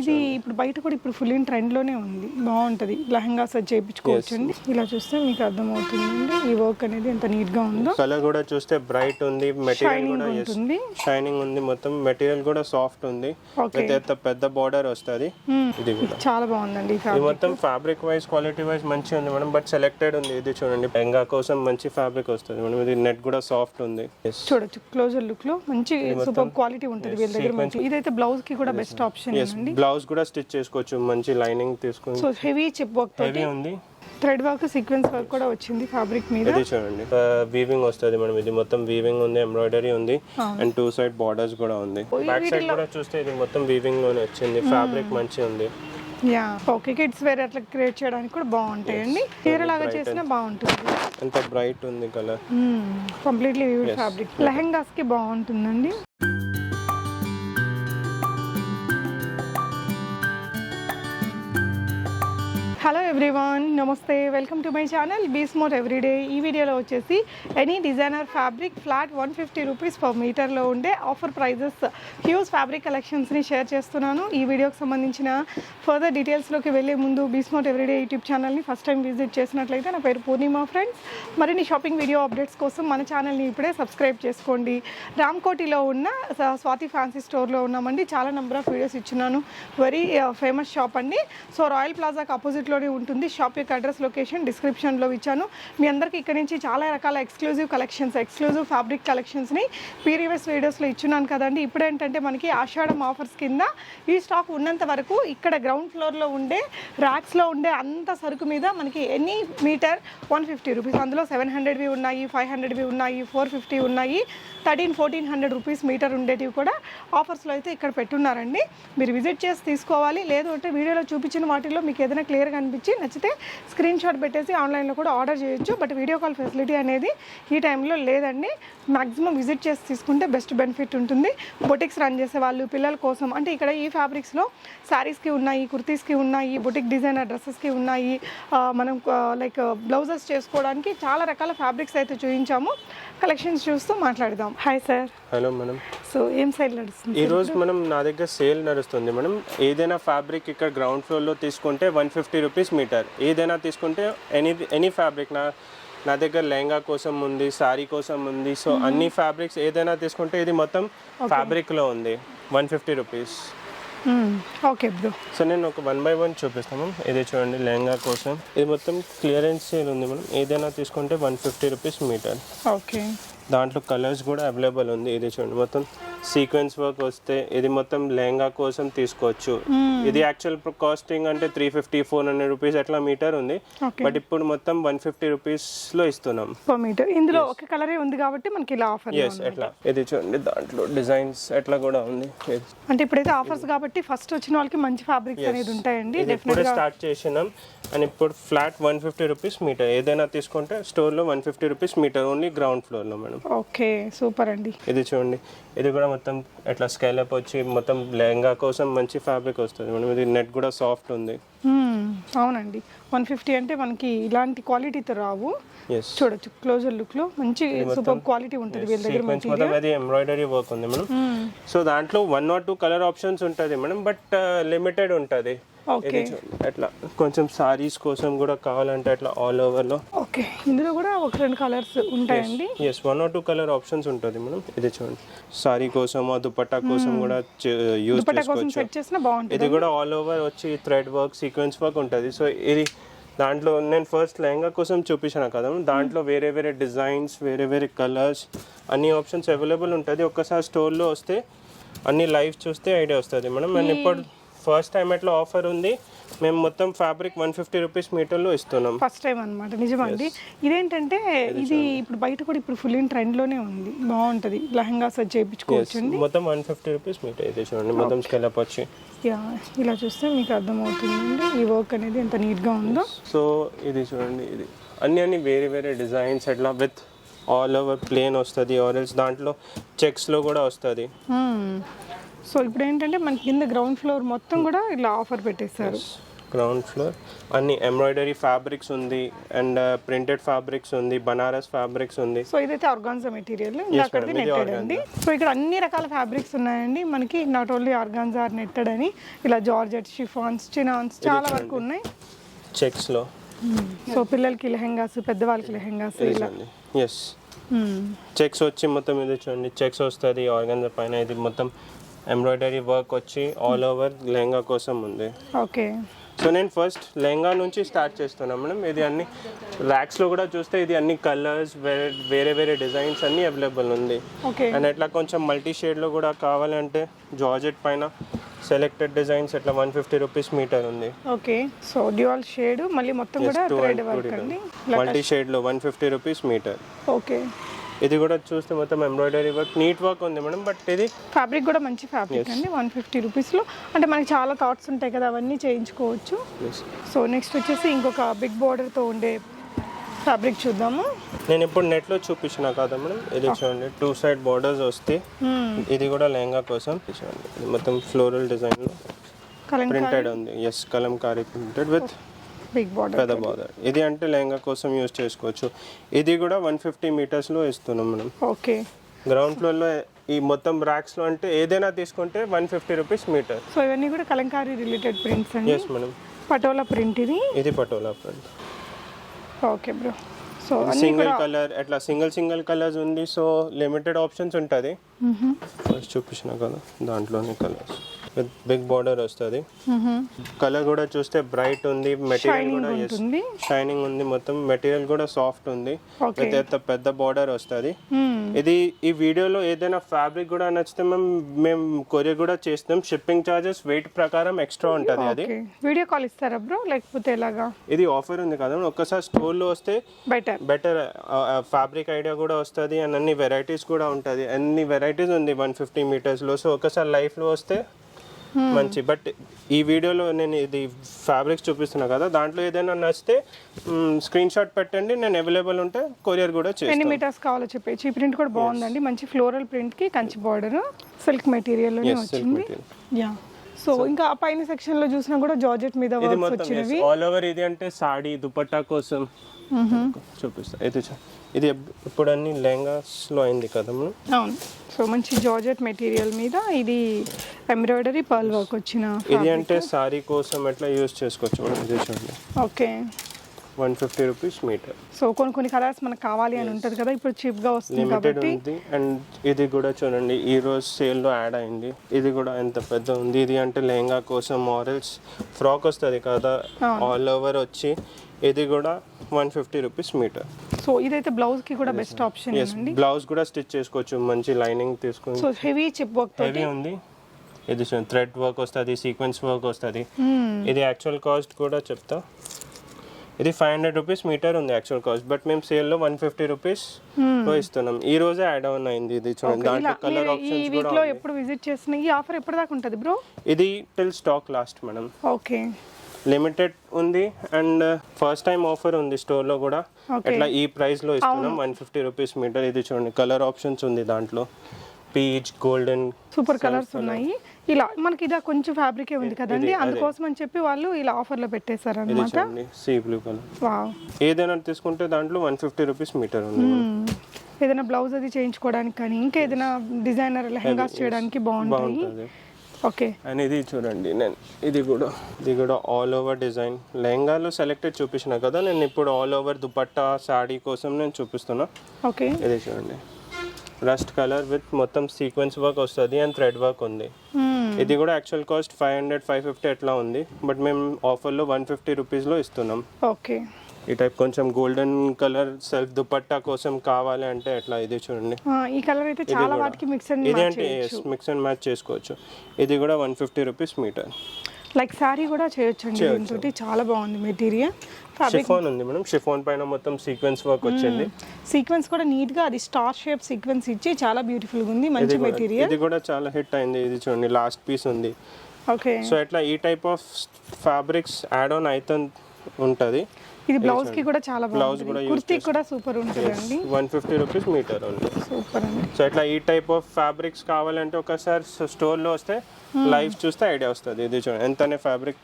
ఇది ఇప్పుడు బయట కూడా ఇప్పుడు ఫుల్ ఇన్ ట్రెండ్లోనే ఉంది. బాగుంటది. లెహంగాస్ అది చేయించుకోవచ్చు అండి ఇలా చూస్తే మీకు అర్థమవుతుందండి. ఈ వర్క్ అనేది ఎంత నీట్గా ఉందో. కలర్ కూడా చూస్తే బ్రైట్ ఉంది. మెటీరియల్ షైనింగ్ కూడా ఉంటుంది. షైనింగ్ ఉంది మొత్తం. మెటీరియల్ కూడా సాఫ్ట్ ఉంది. పెద్ద బార్డర్ వస్తుంది. ఇది కూడా. చాలా బాగుందండి ఇది. మొత్తం ఫ్యాబ్రిక్ వైజ్ క్వాలిటీ వైజ్ మంచిగా ఉంది మేడం. బట్ సెలెక్టెడ్ ఉంది. ఇది చూడండి. లెహంగా కోసం మంచి ఫ్యాబ్రిక్ వస్తుంది మేడం. ఇది నెట్ కూడా సాఫ్ట్ ఉంది. చూడొచ్చు. క్లోజర్ లుక్లో మంచి సూపర్ క్వాలిటీ ఉంటుంది వీళ్ళ దగ్గర మంచి. ఇదైతే బ్లౌజ్కి కూడా బెస్ట్ ఆప్షన్ ఎస్ బ్లౌజ్ కూడా స్టిచ్ చేసుకోవచ్చు మంచి లైనింగ్ తీసుకుని. So heavy chip work heavy ఉంది. థ్రెడ్ వర్క్ సీక్వెన్స్ వర్క్ కూడా వచ్చింది ఫ్యాబ్రిక్ మీద. ఇది చూడండి. వీవింగ్ వస్తుంది మేడం. ఇది మొత్తం వీవింగ్ ఉంది ఎంబ్రాయిడరీ ఉంది అండ్ టూ సైడ్ బార్డర్స్ కూడా ఉంది. బ్యాక్ సైడ్ కూడా చూస్తే ఇది మొత్తం వీవింగ్లోనే వచ్చింది. ఫ్యాబ్రిక్ మంచిగా ఉంది. యా ఓకే కిడ్స్ వేర్ అట్లా క్రియేట్ చేయడానికి కూడా బాగుంటాయండి చీర లాగా చేసినా బాగుంటుంది. ఎంత బ్రైట్ ఉంది కలర్ కంప్లీట్లీ ఫ్యాబ్రిక్ లెహెంగాస్కి బాగుంటుందండి. Everyone namaste welcome to my channel be smart everyday. ఈ వీడియోలో వచ్చేసి any designer fabric flat one fifty rupees per మీటర్లో ఉండే ఆఫర్ ప్రైజెస్ హ్యూజ్ ఫ్యాబ్రిక్ కలెక్షన్స్ని షేర్ చేస్తున్నాను. ఈ వీడియోకి సంబంధించిన ఫర్దర్ డీటెయిల్స్లోకి వెళ్ళే ముందు బీ స్మోట్ ఎవ్రీడే యూట్యూబ్ ఛానల్ని ఫస్ట్ టైం విజిట్ చేసినట్లయితే నా పేరు పూర్ణిమ ఫ్రెండ్స్ మరిన్ని షాపింగ్ వీడియో అప్డేట్స్ కోసం మన ఛానల్ని ఇప్పుడే సబ్స్క్రైబ్ చేసుకోండి. రామ్కోటిలో ఉన్న స- స్వాతి ఫ్యాన్సీ స్టోర్లో ఉన్నామండి. చాలా నెంబర్ ఆఫ్ వీడియోస్ ఇచ్చినాను వెరీ ఫేమస్ షాప్ అండి. సో రాయల్ ప్లాజాకి ఆపోజిట్లోనే ఉంటుంది. షాప్ యొక్క అడ్రస్ లొకేషన్ డిస్క్రిప్షన్లో ఇచ్చాను. మీ అందరికీ ఇక్కడ నుంచి చాలా రకాల ఎక్స్క్లూజివ్ కలెక్షన్స్ ఎక్స్క్లూజివ్ ఫ్యాబ్రిక్ కలెక్షన్స్ని ప్రీవియస్ వీడియోస్లో ఇచ్చున్నాను కదండి. ఇప్పుడు ఏంటంటే మనకి ఆషాఢం ఆఫర్స్ కింద ఈ స్టాక్ ఉన్నంత వరకు ఇక్కడ గ్రౌండ్ ఫ్లోర్లో ఉండే ర్యాక్స్లో ఉండే అంత సరుకు మీద మనకి any metre one fifty rupees అందులో సెవెన్ హండ్రెడ్వి ఉన్నాయి ఫైవ్ హండ్రెడ్వి ఉన్నాయి ఫోర్ ఫిఫ్టీ ఉన్నాయి thirteen fourteen hundred rupees metre ఉండేటివి కూడా ఆఫర్స్లో అయితే ఇక్కడ పెట్టున్నారండి. మీరు విజిట్ చేసి తీసుకోవాలి. లేదు అంటే వీడియోలో చూపించిన వాటిలో మీకు ఏదైనా క్లియర్గా అనిపించి నచ్చితే స్క్రీన్ షాట్ పెట్టేసి ఆన్లైన్లో కూడా ఆర్డర్ చేయొచ్చు. బట్ వీడియో కాల్ ఫెసిలిటీ అనేది ఈ టైంలో లేదండి. మ్యాక్సిమం విజిట్ చేసి తీసుకుంటే బెస్ట్ బెనిఫిట్ ఉంటుంది. బొటిక్స్ రన్ చేసే వాళ్ళు పిల్లల కోసం అంటే ఇక్కడ ఈ ఫ్యాబ్రిక్స్లో శారీస్కి ఉన్నాయి కుర్తీస్కి ఉన్నాయి బొటిక్ డిజైనర్ డ్రెస్సెస్కి ఉన్నాయి. మనం లైక్ బ్లౌజెస్ చేసుకోవడానికి చాలా రకాల ఫ్యాబ్రిక్స్ అయితే చూపించాము కలెక్షన్స్ చూస్తూ మాట్లాడదాం. Hi sir. Hello madam. So ఏం సైడ్ నడుస్తుంది? ఈ రోజు మనం నా దగ్గర సేల్ నడుస్తుంది మేడం. ఏదైనా ఫ్యాబ్రిక్ ఇక్కడ గ్రౌండ్ ఫ్లోర్లో తీసుకుంటే వన్ ఫిఫ్టీ రూపీస్ మీటర్. ఏదైనా తీసుకుంటే ఎనీ ఎనీ ఫ్యాబ్రిక్ నా నా దగ్గర లెహంగా కోసం ఉంది శారీ కోసం ఉంది. సో అన్ని ఫ్యాబ్రిక్స్ ఏదైనా తీసుకుంటే ఇది మొత్తం ఫ్యాబ్రిక్లో ఉంది. One fifty rupees. Okay bro so నేను ఒక వన్ బై వన్ చూపిస్తాను ఇది చూడండి లెహంగా కోసం. ఇది మొత్తం క్లియరెన్స్ సేల్ ఉంది మేడం ఏదైనా తీసుకుంటే one fifty rupees metre okay దాంట్లో కలర్స్ కూడా అవైలబుల్ ఉంది. ఇది చూడండి మొత్తం సీక్వెన్స్ వర్క్ వస్తే ఇది మొత్తం లెహంగా కోసం తీసుకోవచ్చు. ఇది యాక్చువల్ కాస్టింగ్ అంటే three fifty four hundred rupees అట్లా మీటర్ ఉంది. బట్ ఇప్పుడు మొత్తం వన్ ఫిఫ్టీ రూపీస్లో ఇస్తున్నాం. మీటర్ ఇందులో ఒక కలరే ఉంది కాబట్టి మనకి ఇలా ఆఫర్ ఎస్ ఎట్లా ఇది చూడండి దాంట్లో డిజైన్స్ ఎట్లా కూడా ఉంది. అంటే ఇప్పుడైతే ఆఫర్స్ కాబట్టి ఫస్ట్ వచ్చిన వాళ్ళకి మంచి ఫ్యాబ్రిక్స్ అనేది ఉంటాయండి. ఇప్పుడే స్టార్ట్ చేసినాం. అండ్ ఇప్పుడు flat one fifty rupees metre ఏదైనా తీసుకుంటే స్టోర్లో one fifty rupees metre only ground ఫ్లోర్లో మేడం. ఓకే సూపర్ అండి. ఇది చూడండి. ఇది కూడా మొత్తం ఎట్లా స్కైలప్ వచ్చి మొత్తం లెహంగా కోసం మంచి ఫ్యాబ్రిక్ వస్తుంది. మేడం ఇది నెట్ కూడా సాఫ్ట్ ఉంది. అవునండి. వన్ ఫిఫ్టీ అంటే మనకి ఇలాంటి క్వాలిటీతో రావు. చూడొచ్చు క్లోజర్ లుక్లో మంచి సూపర్ క్వాలిటీ ఉంటుంది వీళ్ళ దగ్గర అది ఎంబ్రాయిడరీ వర్క్ ఉంది మేడం సో దాంట్లో one or two colour options ఉంటుంది మేడం బట్ లిమిటెడ్ ఉంటుంది. ఓకే. అట్లా కొంచెం సారీస్ కోసం కూడా కావాలంటే అట్లా ఆల్ ఓవర్లో ఓకే. ఇందులో కూడా ఒక రెండు కలర్స్ ఉంటాయండి. Yes one or two colour options ఉంటుంది మేడం. ఇది చూడండి. సారీ కోసం ఆ దుపట్టా కోసం కూడా యూజ్ దుపట్టా కోసం చేసుకోవచ్చు. ఇది కూడా ఆల్ ఓవర్ వచ్చి థ్రెడ్ వర్క్ సీక్వెన్స్ వర్క్ ఉంటుంది. సో ఇది దాంట్లో నేను ఫస్ట్ లెహంగా కోసం చూపించాను కదా దాంట్లో వేరే వేరే డిజైన్స్ వేరే వేరే కలర్స్ అన్ని ఆప్షన్స్ అవైలబుల్ ఉంటుంది. ఒక్కసారి స్టోర్లో వస్తే అన్ని లైవ్ చూస్తే ఐడియా వస్తుంది మేడం. అండ్ ఇప్పుడు ఫస్ట్ టైం ఎట్లా ఆఫర్ ఉంది? మేము మొత్తం ఫ్యాబ్రిక్ వన్ ఫిఫ్టీ రూపీస్ మీటర్లో ఇస్తున్నాం. ఫస్ట్ టైం అనమాట నిజమండి. ఇదేంటంటే ఇది ఇప్పుడు బయట కూడా ఇప్పుడు ఫుల్ ఇన్ ట్రెండ్లోనే ఉంది. బాగుంటది. లెహంగాస్ అది చేయించుకోవచ్చు మొత్తం వన్ ఫిఫ్టీ రూపీస్ మీటర్ ఇది చూడండి. మొత్తం స్కెలప్ వచ్చి. యా ఇలా చూస్తే మీకు అర్థమవుతుందండి. ఈ వర్క్ అనేది ఎంత నీట్గా ఉందో. సో ఇది చూడండి ఇది. అన్ని అన్ని వేరే వేరే డిజైన్స్ ఎట్లా విత్ ఆల్ ఓవర్ ప్లేన్ వస్తుంది. ఆరెల్స్ దాంట్లో చెక్స్లో కూడా వస్తుంది. సో ఇప్పుడు ఏంటంటే మనకి కింద గ్రౌండ్ ఫ్లోర్ మొత్తం కూడా ఇలా ఆఫర్ పెట్టేశారు. గ్రౌండ్ ఫ్లోర్ అన్ని ఎంబ్రాయిడరీ ఫ్యాబ్రిక్స్ ఉంది అండ్ ప్రింటెడ్ ఫ్యాబ్రిక్స్ ఉంది బనారస్ ఫ్యాబ్రిక్స్ ఉంది. సో ఇదైతే ఆర్గాన్జా మెటీరియల్ అక్కడిది ఇది నెట్టెడ్ అండి. సో ఇక్కడ అన్ని రకాల ఫ్యాబ్రిక్స్ ఉన్నాయండి. మనకి not only organza or netted అని ఇలా జార్జెట్ షిఫాన్స్ చినాన్స్ చాలా వరకు ఉన్నాయి. చెక్స్లో సో పిల్లలకి లెహెంగాస్ పెద్దవాళ్ళకి లెహెంగాస్ ఇలా. ఎస్ చెక్స్ వచ్చి మొత్తం ఇది చూడండి. చెక్స్ వస్తుంది ఆర్గన్ పైన ఇది మొత్తం ఎంబ్రాయిడరీ వర్క్ వచ్చి ఆల్ ఓవర్ లెహంగా కోసం ఉంది. ఓకే. సో నేను ఫస్ట్ లెహంగా నుంచి స్టార్ట్ చేస్తున్నాను మేడం. ఇది అన్ని ర్యాక్స్లో కూడా చూస్తే ఇది అన్ని కలర్స్ వేరే వేరే డిజైన్స్ అన్నీ అవైలబుల్ ఉంది. ఓకే. అండ్ ఇట్లా కొంచెం మల్టీ షేడ్లో కూడా కావాలంటే జార్జెట్ పైన సెలెక్టెడ్ డిజైన్స్ ఇట్లా వన్ ఫిఫ్టీ రూపీస్ మీటర్ ఉంది. ఓకే. సో డ్యూయల్ షేడ్ మళ్ళీ మొత్తం కూడా మల్టీ షేడ్లో one fifty rupees metre okay. ఇది కూడా చూస్తే మొత్తం ఎంబ్రాయిడరీ వర్క్ నీట్ వర్క్ ఉంది మేడం బట్ ఇది ఫ్యాబ్రిక్ కూడా మంచి ఫ్యాబ్రిక్ అండి వన్ ఫిఫ్టీ రూపీస్లో అంటే మనకి చాలా థాట్స్ ఉంటాయి కదా అవన్నీ చేయించుకోవచ్చు. సో నెక్స్ట్ వచ్చేసి ఇంకొక బిగ్ బార్డర్తో ఉండే ఫ్యాబ్రిక్ చూద్దాము. నేను ఇప్పుడు నెట్లో చూపించిన కదా మేడం? ఇది చూడండి టూ సైడ్ బార్డర్స్ వస్తే ఇది కూడా లెహంగా కోసం చూడండి. మొత్తం ఫ్లోరల్ డిజైన్లో ప్రింటెడ్ ఉంది. Yes Kalamkari printed with big border పెద్ద బార్డర్ ఇది అంటే లెహంగా కోసం యూజ్ చేసుకోవచ్చు. ఇది కూడా వన్ ఫిఫ్టీ మీటర్స్లో ఇస్తున్నాం మనం. ఓకే. గ్రౌండ్ ఫ్లోర్లో ఈ మొత్తం ర్యాక్స్లో అంటే ఏదైనా తీసుకుంటే one fifty rupees metre so ఇవన్నీ కూడా కలంకారీ రిలేటెడ్ ప్రింట్స్ అండి? ఎస్ మేడం పటోలా ప్రింట్ ఇది? ఇది Patola print okay bro so single colour అట్లా సింగిల్ సింగిల్ కలర్స్ ఉంది సో లిమిటెడ్ ఆప్షన్స్ ఉంటుంది. ఫస్ట్ చూపించిన కదా దాంట్లోనే కలర్స్ విత్ బిగ్ బార్డర్ వస్తుంది. కలర్ కూడా చూస్తే బ్రైట్ ఉంది మెటీరియల్ కూడా షైనింగ్ ఉంది మొత్తం మెటీరియల్ కూడా సాఫ్ట్ ఉంది. విత్ పెద్ద బార్డర్ వస్తుంది. ఇది ఈ వీడియోలో ఏదైనా ఫ్యాబ్రిక్ కూడా నచ్చితే మేము మేము కొరియర్ కూడా చేస్తాం షిప్పింగ్ చార్జెస్ వెయిట్ ప్రకారం ఎక్స్ట్రా ఉంటుంది అది. వీడియో కాల్ ఇస్తారా బ్రో లేకపోతే ఎలాగా? ఇది ఆఫర్ ఉంది కదా ఒక్కసారి స్టోర్లో వస్తే బెటర్ బెటర్ ఫ్యాబ్రిక్ ఐడియా కూడా వస్తుంది. అండ్ అన్ని వెరైటీస్ కూడా ఉంటుంది. అన్ని వెరైటీస్ ఉంది వన్ ఫిఫ్టీ మీటర్స్లో సో ఒకసారి లైఫ్లో వస్తే మంచి బట్ ఈ వీడియోలో నేను ఇది ఫ్యాబ్రిక్స్ చూపిస్తున్నా కదా దాంట్లో ఏదైనా నచ్చితే స్క్రీన్ షాట్ పెట్టండి నేను అవైలబుల్ ఉంటే కొరియర్ కూడా ఎన్ని మీటర్స్ కావాలో చెప్పేసి ఈ ప్రింట్ కూడా బాగుందండి. మంచి ఫ్లోరల్ ప్రింట్కి కంచి బార్డర్ సిల్క్ మెటీరియల్ వచ్చింది. యా సో ఇంకా ఆ పైన సెక్షన్లో చూసినా కూడా జార్జెట్ మీద ఆల్ ఓవర్ ఇది అంటే సాడీ దుపట్టా కోసం చూపిస్తా. ఇది చూ- ఇది ఇప్పుడు అన్ని లెహంగాస్లో అయింది కదా అవును. సో మంచి జార్జెట్ మెటీరియల్ మీద ఇది ఎంబ్రాయిడరీ పర్ల్ వర్క్ వచ్చిన ఇది అంటే సారీ కోసం ఎట్లా యూస్ చేసుకోవచ్చు మనం ఇది చూడండి okay. One fifty rupees metre. So కొన్ని కొన్ని కలర్స్ మనకు కావాలి అని ఉంటుంది కదా ఇప్పుడు చీప్గా వస్తుంది కాబట్టి. అండ్ ఇది కూడా చూడండి ఈ రోజు సేల్లో యాడ్ అయింది. ఇది కూడా ఎంత పెద్ద ఉంది. ఇది అంటే లెహంగా కోసం మారల్స్ ఫ్రాక్ వస్తుంది కదా ఆల్ ఓవర్ వచ్చి ఇది కూడా one fifty rupees metre. So ఇదైతే బ్లౌజ్కి కూడా బెస్ట్ ఆప్షన్ ఎస్ బ్లౌజ్ కూడా స్టిచ్ చేసుకోవచ్చు మంచి లైనింగ్ తీసుకుని. So heavy chip work heavy ఉంది. ఇది థ్రెడ్ వర్క్ వస్తుంది సీక్వెన్స్ వర్క్ వస్తుంది. ఇది యాక్చువల్ కాస్ట్ కూడా చెప్తా. ఇది ఫైవ్ హండ్రెడ్ రూపీస్ మీటర్ ఉంది యాక్చువల్ కాస్ట్ బట్ మేము సేల్లో వన్ ఫిఫ్టీ రూపీస్లో ఇస్తున్నాం. ఈ రోజే యాడ్ ఆన్ అయింది ఇది చూడండి. దాంట్లో కలర్ ఆప్షన్స్ కూడా లో. ఎప్పుడు విజిట్ చేసిన ఈ ఆఫర్ ఎప్పుడు దాకా ఉంటుంది బ్రో ఇది till stock last madam okay limited ఉంది అండ్ ఫస్ట్ టైం ఆఫర్ ఉంది స్టోర్లో కూడా. అట్లా ఈ ప్రైస్లో ఇస్తున్నాం? వన్ ఫిఫ్టీ రూపీస్ మీటర్ ఇది చూడండి కలర్ ఆప్షన్స్ ఉంది దాంట్లో. పీచ్ గోల్డెన్ సూపర్ కలర్స్ ఉన్నాయి. ఇలా మనకి ఇదా కొంచెం ఫ్యాబ్రిక్ ఉంది కదండి. అందుకోసం అని చెప్పి వాళ్ళు ఇలా ఆఫర్లో పెట్టేశారు అనమాట సీ బ్లూ కలర్ వావ్ ఏదైనా తీసుకుంటే దాంట్లో వన్ ఫిఫ్టీ రూపీస్ మీటర్ ఉంది ఏదైనా బ్లౌజ్ అది చేయించుకోవడానికి కానీ ఇంకా ఏదైనా డిజైనర్ లెహంగాస్ చేయడానికి బాగుంటాయి. బాగుంటుంది. ఓకే అండ్ ఇది చూడండి నేను ఇది కూడా ఇది కూడా ఆల్ ఓవర్ డిజైన్ లెహంగాలో సెలెక్టెడ్ చూపించిన కదా నేను ఇప్పుడు ఆల్ ఓవర్ దుపట్టా శాడీ కోసం నేను చూపిస్తున్నా. ఓకే ఇది చూడండి. రస్ట్ కలర్ విత్ మొత్తం సీక్వెన్స్ వర్క్ వస్తుంది అండ్ థ్రెడ్ వర్క్ ఉంది. ఇది కూడా actual cost five hundred five fifty ఎట్లా ఉంది బట్ మేము ఆఫర్లో వన్ ఫిఫ్టీ రూపీస్లో ఇస్తున్నాం. ఓకే ఈ టైప్ కొంచెం గోల్డెన్ కలర్ సెల్ఫ్ దుపట్టా కోసం కావాలి అంటే ఎట్లా? ఇది చూడండి. ఈ కలర్ అయితే చాలా వాటికి మిక్స్ అండ్ ఇది అంటే మిక్స్ అండ్ మ్యాచ్ చేసుకోవచ్చు. ఇది కూడా one fifty rupees metre like sari కూడా చేయొచ్చు. అండి దీంతో చాలా బాగుంది మెటీరియల్ షిఫాన్ ఉంది మేడం. షిఫాన్ పైన మొత్తం సీక్వెన్స్ వర్క్ వచ్చింది. సీక్వెన్స్ కూడా నీట్గా అది స్టార్ షేప్ సీక్వెన్స్ ఇచ్చి చాలా బ్యూటిఫుల్గా ఉంది. మంచి మెటీరియల్ ఇది కూడా చాలా హిట్ అయింది. ఇది చూడండి లాస్ట్ పీస్ ఉంది. ఓకే సో ఎట్లా ఈ type of fabrics add on అయితే ఉంటుంది. ఇది బ్లౌజ్కి కూడా చాలా బాగుంటుంది. కూడా కుర్తీ కూడా సూపర్ ఉంటుందండి. One fifty rupees metre only super అండి. సో ఇట్లా ఈ టైప్ ఆఫ్ ఫ్యాబ్రిక్స్ కావాలంటే ఒకసారి స్టోర్లో వస్తే లైవ్ చూస్తే ఐడియా వస్తుంది. ఇది చూడండి. ఎంతనే ఫ్యాబ్రిక్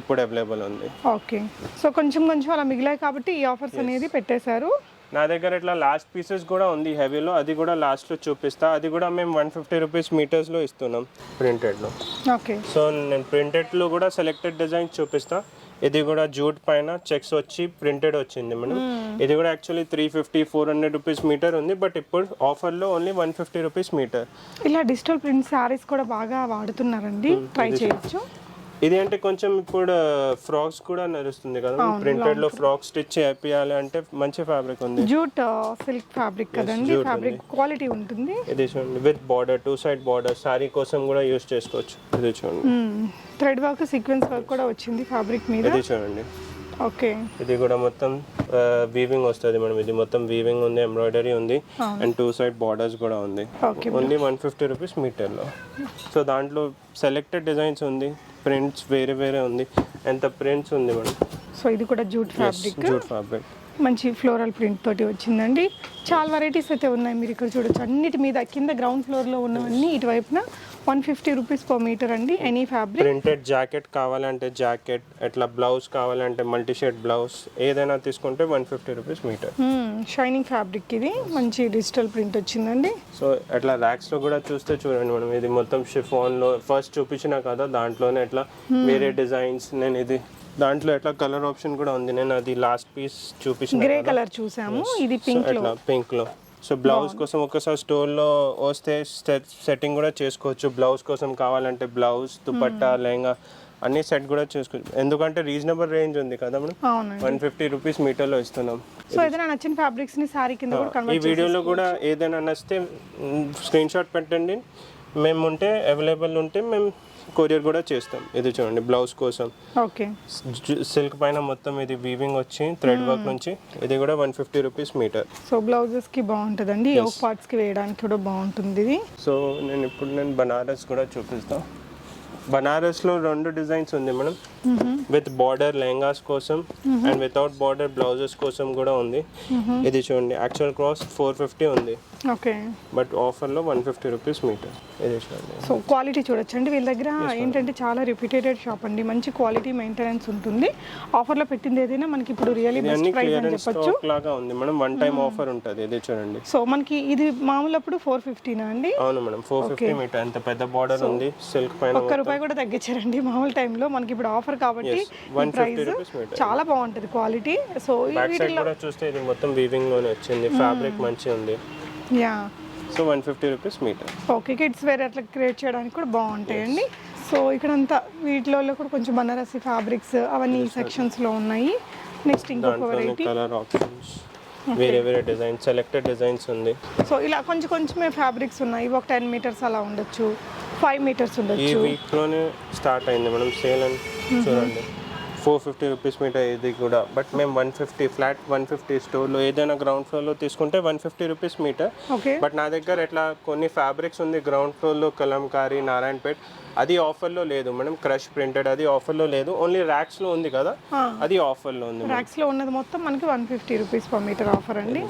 ఎప్పుడు అవైలబుల్ ఉంది? ఓకే సో కొంచెం కొంచెం అలా మిగిలాయి కాబట్టి ఈ ఆఫర్స్ అనేది పెట్టేశారు. నా దగ్గర ఇట్లా లాస్ట్ పీసెస్ కూడా ఉంది హెవీలో అది కూడా లాస్ట్లో చూపిస్తా. అది కూడా మేము వన్ ఫిఫ్టీ రూపీస్ మీటర్స్లో ఇస్తున్నాం ప్రింటెడ్లో ఓకే సో నేను ప్రింటెడ్లో కూడా సెలెక్టెడ్ డిజైన్స్ చూపిస్తా. ఇది కూడా జూట్ పైన చెక్స్ వచ్చి ప్రింటెడ్ వచ్చింది మనం ఇది కూడా actually three fifty four hundred rupees metre ఉంది బట్ ఇప్పుడు ఆఫర్లో only one fifty rupees metre ఇలా డిజిటల్ ప్రింట్ శారీస్ కూడా బాగా వాడుతున్నారండి. ట్రై చేయొచ్చు. ఇది అంటే కొంచెం ఇప్పుడు ఫ్రాక్స్ కూడా నడుస్తుంది కదా ప్రింటెడ్లో ఫ్రాక్ స్టిచ్ చేయాలి అంటే మంచి ఫ్యాబ్రిక్ ఉంది. జూట్ సిల్క్ ఫ్యాబ్రిక్ కదండి ఫ్యాబ్రిక్ క్వాలిటీ ఉంటుంది. ఇది చూడండి with border two side border sari కోసం కూడా యూస్ చేసుకోవచ్చు. ఇది చూడండి. థ్రెడ్ వర్క్ సీక్వెన్స్ వర్క్ కూడా వచ్చింది ఫ్యాబ్రిక్ మీద. ఇది చూడండి. ఓకే. ఇది కూడా మొత్తం వీవింగ్ వస్తుంది మనం ఇది మొత్తం వీవింగ్ ఉంది ఎంబ్రాయిడరీ ఉంది అండ్ టూ సైడ్ బార్డర్స్ కూడా ఉంది. Okay only one fifty rupees మీటర్లో so దాంట్లో సెలెక్టెడ్ డిజైన్స్ ఉంది. ప్రింట్స్ వేరే వేరే ఉంది. ఎంత ప్రింట్స్ ఉంది మేడం? సో ఇది కూడా జూట్ ఫ్యాబ్రిక్ జూట్ ఫ్యాబ్రిక్ మంచి ఫ్లోరల్ ప్రింట్ తోటి వచ్చిందండి. చాలా వెరైటీస్ అయితే ఉన్నాయి మీరు ఇక్కడ చూడొచ్చు. అన్నిటి మీద కింద గ్రౌండ్ ఫ్లోర్లో ఉన్నవన్నీ ఇటువైపున one fifty rupees per metre అండి ఎనీ ఫ్యాబ్రిక్ ప్రింటెడ్ జాకెట్ కావాలంటే జాకెట్ ఎట్లా బ్లౌజ్ కావాలంటే మల్టీ షేడ్ బ్లౌజ్ ఏదైనా తీసుకుంటే one fifty rupees metre shining fabric ఇది మంచి డిజిటల్ ప్రింట్ వచ్చిందండి. సో అట్లా ర్యాక్స్లో కూడా చూస్తే చూడండి మనం ఇది మొత్తం షిఫాన్లో ఫస్ట్ చూపించిన కదా దాంట్లోనే ఎట్లా వేరే డిజైన్స్ నేను ఇది దాంట్లో ఎట్లా కలర్ ఆప్షన్ కూడా ఉంది నేను అది లాస్ట్ పీస్ చూపించిన గ్రే కలర్ చూసాము ఇది పింక్లో. పింక్లో. సో బ్లౌజ్ కోసం ఒకసారి స్టోర్లో వస్తే సెట్టింగ్ కూడా చేసుకోవచ్చు. బ్లౌజ్ కోసం కావాలంటే బ్లౌజ్ దుపట్టా లెహంగా అన్ని సెట్ కూడా చేసుకోవచ్చు ఎందుకంటే రీజనబుల్ రేంజ్ ఉంది కదా మనం వన్ ఫిఫ్టీ రూపీస్ మీటర్లో ఇస్తున్నాం. సో ఏదైనా నచ్చిన ఫ్యాబ్రిక్స్ని సారీ కింద కూడా ఈ వీడియోలో కూడా ఏదైనా నచ్చితే స్క్రీన్ షాట్ పెట్టండి. మేము ఉంటే అవైలబుల్ ఉంటే మేము కొరియర్ కూడా చేస్తాం. ఇది చూడండి బ్లౌజ్ కోసం. ఓకే. సిల్క్ పైన మొత్తం ఇది వీవింగ్ వచ్చి థ్రెడ్ వర్క్ నుంచి ఇది కూడా one fifty rupees metre so బ్లౌజెస్కి బాగుంటుందండి. యోగ్ పార్ట్స్కి వేయడానికి కూడా బాగుంటుంది ఇది. సో నేను ఇప్పుడు నేను బనారస్ కూడా చూపిస్తాం. బనారస్లో రెండు డిజైన్స్ ఉంది మనం విత్ బార్డర్ లెహంగాస్ కోసం అండ్ వితౌట్ బార్డర్ బ్లౌజెస్ కోసం కూడా ఉంది. ఇది చూడండి యాక్చువల్ కాస్ట్ ఫోర్ ఫిఫ్టీ ఉంది. ఓకే. బట్ ఆఫర్లో వన్ ఫిఫ్టీ రూపీస్ మీటర్. ఇది చూడండి సో క్వాలిటీ చూడొచ్చండి వీళ్ళ దగ్గర ఏంటంటే చాలా రిపీటెడ్ షాప్ అండి. మంచి క్వాలిటీ మెయింటెనెన్స్ ఉంటుంది. ఆఫర్లో పెట్టింది ఏదైనా మనకి ఇప్పుడు రియల్లీ బెస్ట్ ప్రైస్ అని చెప్పొచ్చు. లాగా ఉంది. మేడం వన్ టైం ఆఫర్ ఉంటుంది. ఇది చూడండి సో మనకి ఇది మామూలు అప్పుడు ఫోర్ ఫిఫ్టీనా అండి? అవును మేడం ఫోర్ ఫిఫ్టీ మీటర్. ఎంత పెద్ద బార్డర్ ఉంది. సిల్క్ పైన ఒక్క రూపాయి కూడా తగ్గించారండి మామూలు టైంలో మనకి ఇప్పుడు ఆఫర్ కాబట్టి ప్రైస్ చాలా బాగుంటుంది క్వాలిటీ సో కూడా చూస్తే ఇది మొత్తం వీవింగ్లోనే వచ్చింది. ఫ్యాబ్రిక్ మంచిగా ఉంది yeah so one fifty rupees metre okay kids wear అట్లా క్రియేట్ చేయడానికి కూడా బాగుంటాయండి. సో ఇక్కడంతా వీటిలో కూడా కొంచెం బనారసి ఫ్యాబ్రిక్స్ అవన్నీ సెక్షన్స్లో ఉన్నాయి. నెక్స్ట్ ఇంకొక వెరైటీ కలర్ ఆప్షన్స్ వేరే వేరే డిజైన్ సెలెక్టెడ్ డిజైన్స్ ఉంది. సో ఇలా కొంచెం కొంచెమే ఫ్యాబ్రిక్స్ ఉన్నాయి. ఇవి ఒక టెన్ మీటర్స్ అలా ఉండొచ్చు. ఫైవ్ మీటర్స్ ఈ ఉండొచ్చు వీక్లోనే స్టార్ట్ అయింది. మనం సేల్ అని చూడండి. ఫోర్ ఫిఫ్టీ రూపీస్ మీటర్ ఇది కూడా. బట్ మేము one fifty flat one fifty స్టోర్లో ఏదైనా గ్రౌండ్ ఫ్లోర్లో తీసుకుంటే one fifty rupees metre. Okay. But నా దగ్గర ఎట్లా కొన్ని ఫ్యాబ్రిక్స్ ఉంది గ్రౌండ్ ఫ్లోర్లో కలంకారీ నారాయణపేట్ అది ఆఫర్లో లేదు మేడం. క్రష్ ప్రింటెడ్ అది ఆఫర్లో లేదు. ఓన్లీ ర్యాక్స్లో ఉంది కదా అది ఆఫర్లో ఉంది ర్యాక్స్లో ఉన్నది మొత్తం మనకి one fifty rupees per metre offer అండి.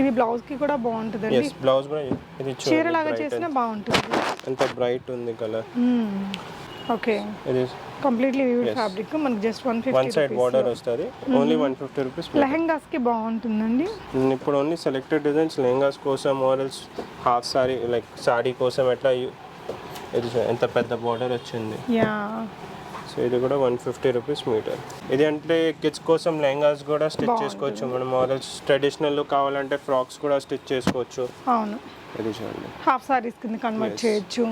ఇది బ్లౌజ్కి కూడా బాగుంటుందండి. ఎస్ బ్లౌజ్ కూడా ఇది చీర లాగా చేసినా బాగుంటుంది. ఎంత బ్రైట్ ఉంది కలర్ ఓకే. ఇది కంప్లీట్లీ వివిడ్ ఫ్యాబ్రిక్ మనకి just one one fifty side border వస్తుంది. ఓన్లీ వన్ ఫిఫ్టీ రూపీస్ లెహెంగాస్కి బాగుంటుందండి. నేను ఇప్పుడు ఓన్లీ సెలెక్టెడ్ డిజైన్స్ లెహంగాస్ కోసం models half sari like sari కోసం ఎట్లా ఇది ఎంత పెద్ద బార్డర్ వచ్చింది. యా సో ఇది కూడా వన్ ఫిఫ్టీ రూపీస్ మీటర్ ఇది అంటే కిడ్స్ కోసం లెహంగాస్ కూడా స్టిచ్ చేసుకోవచ్చు మనం మోడల్స్ ట్రెడిషనల్ కావాలంటే ఫ్రాక్స్ కూడా స్టిచ్ చేసుకోవచ్చు. అవును. ఇది చూడండి. హాఫ్ సారీస్ కింద కన్వర్ట్ చేయొచ్చు.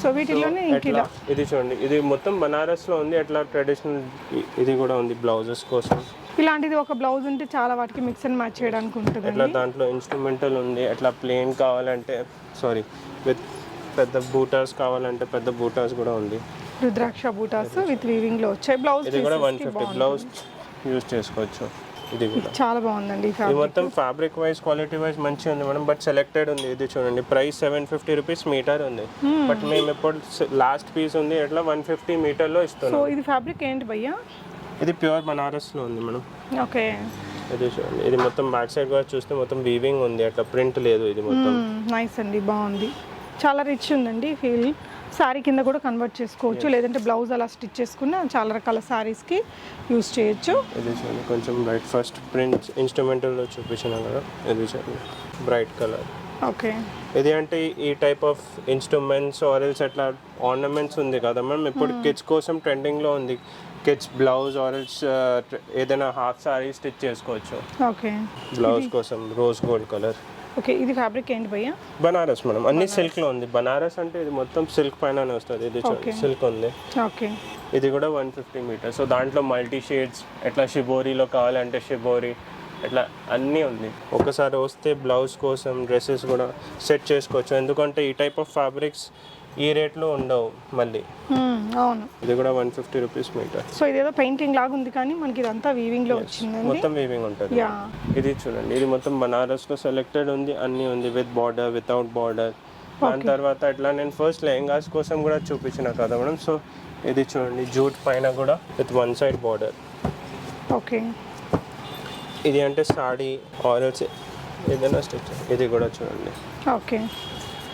సో వీటిలోనే ఇలా ఇది చూడండి. ఇది మొత్తం బనారస్లో ఉంది అట్లా ట్రెడిషనల్ ఇది కూడా ఉంది బ్లౌజెస్ కోసం. ఇలాంటిది ఒక బ్లౌజ్ ఉంటే చాలా వాటికి మిక్స్ అండ్ మ్యాచ్ చేయడానికి ఎట్లా ఉంటుందండి దాంట్లో ఇన్స్ట్రుమెంటల్ ఉంది ఎట్లా ప్లేన్ కావాలంటే సారీ విత్ పెద్ద బూటాస్ కావాలంటే పెద్ద బూటాస్ కూడా ఉంది. రుద్రాక్ష బూటాస్ విత్ వీవింగ్లో వచ్చాయి. బ్లౌజ్ ఇది కూడా వన్ ఫిఫ్టీ బ్లౌజ్ యూజ్ చేసుకోవచ్చు. ఇది కూడా. చాలా బాగుందండి ఈ ఇది మొత్తం ఫ్యాబ్రిక్ వైజ్ క్వాలిటీ వైజ్ మంచిగా ఉంది మేడం బట్ సెలెక్టెడ్ ఉంది. ఇది చూడండి price seven fifty rupees metre ఉంది. బట్ మేము ఇప్పుడు లాస్ట్ పీస్ ఉంది ఎట్లా వన్ ఫిఫ్టీ మీటర్లో సో ఇస్తున్నాం. ఇది ఫ్యాబ్రిక్ ఏంటి భయ్యా? ఇది ప్యూర్ బనారస్లో ఉంది మేడం. ఓకే. ఇది చూడండి ఇది మొత్తం బ్యాక్ సైడ్ కూడా చూస్తే మొత్తం వీవింగ్ ఉంది అట్లా ప్రింట్ లేదు ఇది మొత్తం. నైస్ అండి బాగుంది. చాలా రిచ్ ఉందండి ఫీల్ శారీ కింద కూడా కన్వర్ట్ చేసుకోవచ్చు. లేదంటే బ్లౌజ్ అలా స్టిచ్ చేసుకున్న చాలా రకాల శారీస్కి యూస్ చేయొచ్చు. ఇది చూడండి కొంచెం బ్రైట్ ఫస్ట్ ప్రింట్ ఇన్స్ట్రుమెంటల్లో చూపించినాం కదా ఇది చూడండి బ్రైట్ కలర్ ఓకే ఇది అంటే ఈ టైప్ ఆఫ్ ఇన్స్ట్రుమెంట్స్ ఆరెల్స్ అట్లా ఆర్నమెంట్స్ ఉంది కదా మ్యామ్ ఇప్పుడు కిడ్స్ కోసం ట్రెండింగ్లో ఉంది. కిడ్స్ బ్లౌజ్ ఆరెల్స్ ఏదైనా హాఫ్ సారీ స్టిచ్ చేసుకోవచ్చు. ఓకే బ్లౌజ్ కోసం రోజ్ గోల్డ్ కలర్ ఓకే ఇది ఫ్యాబ్రిక్ ఏంటి భయ్యా? బనారస్ మేడం. అన్ని సిల్క్లో ఉంది. బనారస్ అంటే ఇది మొత్తం సిల్క్ పైన వస్తుంది. ఇది సిల్క్ ఉంది. ఓకే. ఇది కూడా వన్ ఫిఫ్టీ మీటర్స్ సో దాంట్లో మల్టీ షేడ్స్ ఎట్లా షిబోరీలో కావాలంటే షిబోరీ ఎట్లా అన్నీ ఉంది. ఒకసారి వస్తే బ్లౌజ్ కోసం డ్రెస్సెస్ కూడా సెట్ చేసుకోవచ్చు. ఎందుకంటే ఈ టైప్ ఆఫ్ ఫ్యాబ్రిక్స్ ఈ రేట్లో ఉండవు మళ్ళీ. అవును. ఇది కూడా one fifty rupees metre. So ఇదేదో పెయింటింగ్ లాగా ఉంది కానీ మనకి ఇదంతా వీవింగ్లో వచ్చిందండి. మొత్తం వీవింగ్ ఉంటుంది. యా. ఇది చూడండి ఇది మొత్తం బనారస్లో సెలెక్టెడ్ ఉంది అన్నీ ఉంది విత్ బార్డర్ వితౌట్ బార్డర్ దాని తర్వాత ఇట్లా నేను ఫస్ట్ లెహంగాస్ కోసం కూడా చూపించిన కదా మేడం. సో ఇది చూడండి జూట్ పైన కూడా with one side border okay. ఇది అంటే సాడీ ఆరల్స్ ఏదైనా స్టిచ్ ఇది కూడా చూడండి. ఓకే.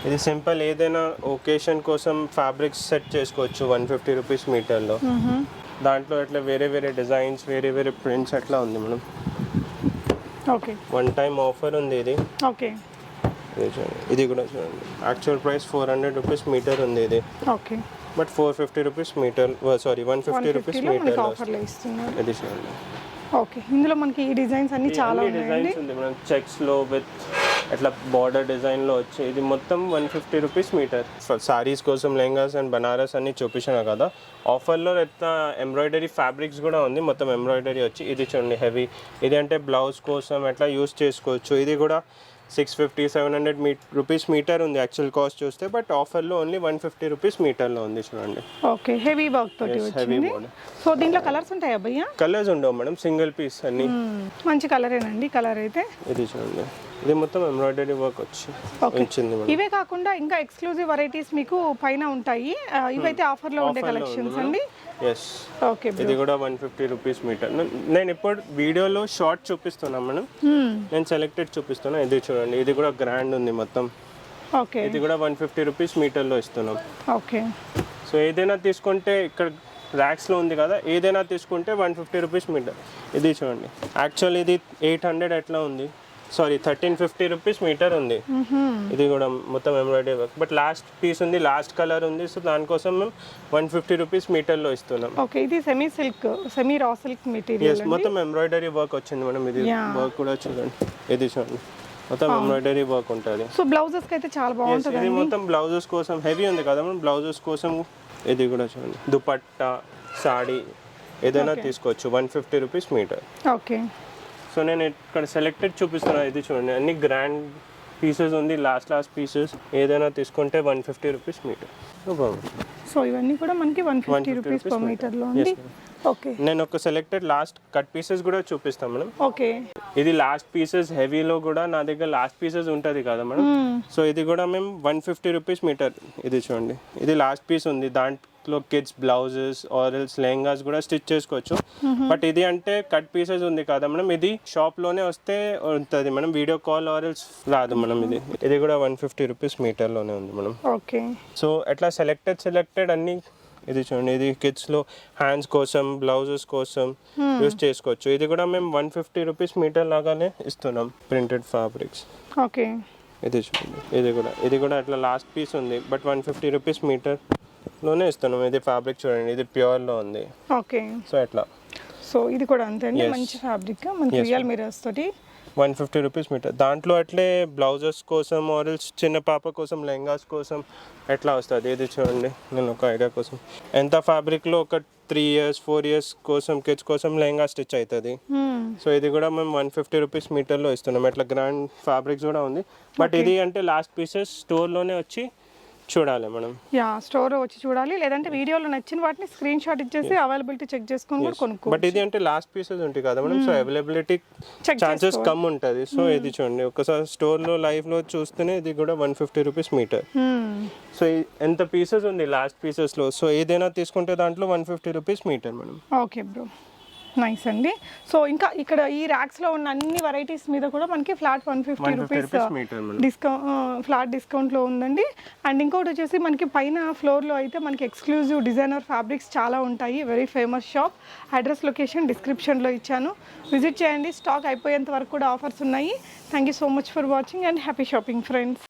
ఇది సింపుల్ ఏదైనా ఒకేషన్ కోసం ఫ్యాబ్రిక్స్ సెట్ చేసుకోవచ్చు వన్ ఫిఫ్టీ రూపీస్ మీటర్లో దాంట్లో అట్లా వేరే వేరే డిజైన్స్ వేరే వేరే ప్రింట్స్ అట్లా ఉంది madam. Okay. One time offer ఉంది ఇది. ఓకే. ఇది కూడా చూడండి. Actual price four hundred rupees metre ఉంది ఇది. Okay. But four fifty rupees metre sorry one fifty rupees metre ఇది చూడండి. ఓకే. ఇందులో మనకి ఈ డిజైన్స్ అన్ని చాలా ఉన్నాయండి. డిజైన్స్ ఉంది మనం చెక్స్లో విత్ అట్లా బార్డర్ డిజైన్లో వచ్చి ఇది మొత్తం one fifty rupees metre saris కోసం లెహంగాస్ అండ్ బనారస్ అన్ని చూపించిన కదా. ఆఫర్లో ఎట్లా ఎంబ్రాయిడరీ ఫ్యాబ్రిక్స్ కూడా ఉంది. మొత్తం ఎంబ్రాయిడరీ వచ్చి ఇది చూడండి హెవీ ఇది అంటే బ్లౌజ్ కోసం ఎట్లా యూస్ చేసుకోవచ్చు. ఇది కూడా సిక్స్ ఫిఫ్టీ సెవెన్ హండ్రెడ్ మీ రూపీస్ మీటర్ ఉంది యాక్చువల్ కాస్ట్ చూస్తే. బట్ ఆఫర్లో ఓన్లీ వన్ ఫిఫ్టీ రూపీస్ మీటర్లో ఉంది చూడండి. ఓకే హెవీ వర్క్ తోటి హెవీ సో దీంట్లో కలర్స్ ఉంటాయా భయ్యా కలర్స్ ఉండవు మేడం సింగిల్ పీస్ అన్ని. మ్మ్. మంచి కలరేనండి కలర్ అయితే? ఇది చూడండి. ఇది మొత్తం ఎంబ్రాయిడరీ వర్క్ వచ్చి ఇవే కాకుండా ఇంకా ఎక్స్క్లూజివ్ వెరైటీస్ మీకు పైన ఉంటాయి. ఇవైతే ఆఫర్లో ఉండే కలెక్షన్స్ అండి? ఎస్ ఓకే ఇది కూడా వన్ ఫిఫ్టీ రూపీస్ మీటర్ నేను ఇప్పుడు వీడియోలో షార్ట్ చూపిస్తున్నా మేడం. నేను సెలెక్టెడ్ చూపిస్తున్నా. ఇది చూడండి. ఇది కూడా గ్రాండ్ ఉంది మొత్తం. ఓకే ఇది కూడా వన్ ఫిఫ్టీ రూపీస్ మీటర్లో ఇస్తున్నాం. ఓకే సో ఏదైనా తీసుకుంటే ఇక్కడ ర్యాక్స్లో ఉంది కదా ఏదైనా తీసుకుంటే వన్ ఫిఫ్టీ రూపీస్ మీటర్ ఇది చూడండి. యాక్చువల్ ఇది ఎయిట్ హండ్రెడ్ ఎట్లా ఉంది? Sorry thirteen fifty rupees metre ఉంది. ఇది కూడా మొత్తం embroidery work. But last piece ఉంది లాస్ట్ కలర్ ఉంది సో దానికోసం మేము వన్ ఫిఫ్టీ రూపీస్ మీటర్లో ఇస్తున్నాం. ఓకే ఇది semi silk semi raw silk material మొత్తం ఎంబ్రాయిడరీ వర్క్ వచ్చింది మేడం. ఇది. వర్క్ కూడా చూడండి. ఇది చూడండి. మొత్తం ఎంబ్రాయిడరీ వర్క్ ఉంటుంది. సో బ్లౌజెస్కి అయితే చాలా బాగుంటుంది ఇది మొత్తం బ్లౌజెస్ కోసం హెవీ ఉంది కదా మనం బ్లౌజెస్ కోసం ఇది కూడా చూడండి. దుపట్టా సాడీ ఏదైనా తీసుకోవచ్చు one fifty rupees metre. Okay. So నేను ఇక్కడ సెలెక్టెడ్ చూపిస్తున్నా ఇది చూడండి. అన్ని గ్రాండ్ పీసెస్ ఉంది. లాస్ట్ లాస్ట్ పీసెస్ ఏదైనా తీసుకుంటే one fifty rupees metre so ఇవన్నీ కూడా మనకి వన్ ఫిఫ్టీ 150 రూపీస్ పర్. మీటర్లో ఉంది. ఓకే నేను ఒక సెలెక్టెడ్ లాస్ట్ కట్ పీసెస్ కూడా చూపిస్తాను మేడం ఓకే ఇది లాస్ట్ పీసెస్ హెవీలో కూడా నా దగ్గర లాస్ట్ పీసెస్ ఉంటుంది కదా మేడం సో ఇది కూడా మేము వన్ ఫిఫ్టీ రూపీస్ మీటర్ ఇది చూడండి. ఇది లాస్ట్ పీస్ ఉంది. దాంట్లో కిడ్స్ బ్లౌజెస్ ఆరల్స్ లెహంగాస్ కూడా స్టిచ్ చేసుకోవచ్చు. బట్ ఇది అంటే కట్ పీసెస్ ఉంది కదా మేడం? ఇది షాప్లోనే వస్తే ఉంటుంది మేడం. వీడియో కాల్ ఆరల్స్ రాదు మేడం ఇది. ఇది కూడా వన్ ఫిఫ్టీ రూపీస్ మీటర్లోనే ఉంది మేడం. ఓకే సో ఎట్లా సెలెక్టెడ్ సెలెక్టెడ్ అన్ని ఇది చూడండి. ఇది కిడ్స్లో హ్యాండ్స్ కోసం బ్లౌజెస్ కోసం యూస్ చేసుకోవచ్చు. ఇది కూడా మేము వన్ ఫిఫ్టీ రూపీస్ మీటర్ లాగానే ఇస్తున్నాం ప్రింటెడ్ ఫ్యాబ్రిక్స్ ఓకే ఇది చూడండి. ఇది కూడా ఇది కూడా అట్లా లాస్ట్ పీస్ ఉంది. But one fifty rupees metre లోనే ఇస్తున్నాం. ఇది ఫ్యాబ్రిక్ చూడండి. ఇది ప్యూర్లో ఉంది. ఓకే. సో ఎట్లా? సో ఇది కూడా అంతే అండి. Yes. మంచి ఫ్యాబ్రిక్ మనకి రియల్ మిరర్స్ తోటి. వన్ ఫిఫ్టీ రూపీస్ మీటర్ దాంట్లో అట్లే బ్లౌజెస్ కోసం ఆరల్స్ చిన్న పాప కోసం లెహంగాస్ కోసం ఎట్లా వస్తుంది? ఇది చూడండి. నేను ఒక ఐడియా కోసం. ఎంత ఫ్యాబ్రిక్లో ఒక త్రీ ఇయర్స్ ఫోర్ ఇయర్స్ కోసం కిడ్స్ కోసం లెహంగా స్టిచ్ అవుతుంది Hmm. సో ఇది కూడా మేము వన్ ఫిఫ్టీ రూపీస్ మీటర్లో ఇస్తున్నాం. ఇట్లా గ్రాండ్ ఫ్యాబ్రిక్స్ కూడా ఉంది. బట్ ఇది అంటే లాస్ట్ పీసెస్ స్టోర్లోనే వచ్చి చూడాలి మనం యా స్టోర్ వచ్చి చూడాలి. లేదంటే వీడియోలో నచ్చిన వాటిని స్క్రీన్ షాట్ ఇచ్చేసి అవైలబిలిటీ చెక్ చేసుకొని కూడా కొనుక్కో బట్ ఇది అంటే లాస్ట్ పీసెస్ ఉంటాయి కదా madam so availability chances come ఉంటుంది. సో ఇది చూడండి ఒకసారి స్టోర్లో లైవ్లో చూస్తేనే ఇది కూడా one fifty rupees metre. So ఎంత పీసెస్ ఉంది లాస్ట్ పీసెస్లో సో ఏదైనా తీసుకుంటే దాంట్లో one fifty rupees metre madam. Okay bro nice అండి. సో ఇంకా ఇక్కడ ఈ ర్యాక్స్లో ఉన్న అన్ని వెరైటీస్ మీద కూడా మనకి flat one fifty rupees discount flat డిస్కౌంట్లో ఉందండి. అండ్ ఇంకోటి వచ్చేసి మనకి పైన ఫ్లోర్లో అయితే మనకి ఎక్స్క్లూజివ్ డిజైనర్ ఫ్యాబ్రిక్స్ చాలా ఉంటాయి. Very famous shop address location డిస్క్రిప్షన్లో ఇచ్చాను. విజిట్ చేయండి. స్టాక్ అయిపోయేంత వరకు కూడా ఆఫర్స్ ఉన్నాయి. Thank you so much for watching and happy shopping friends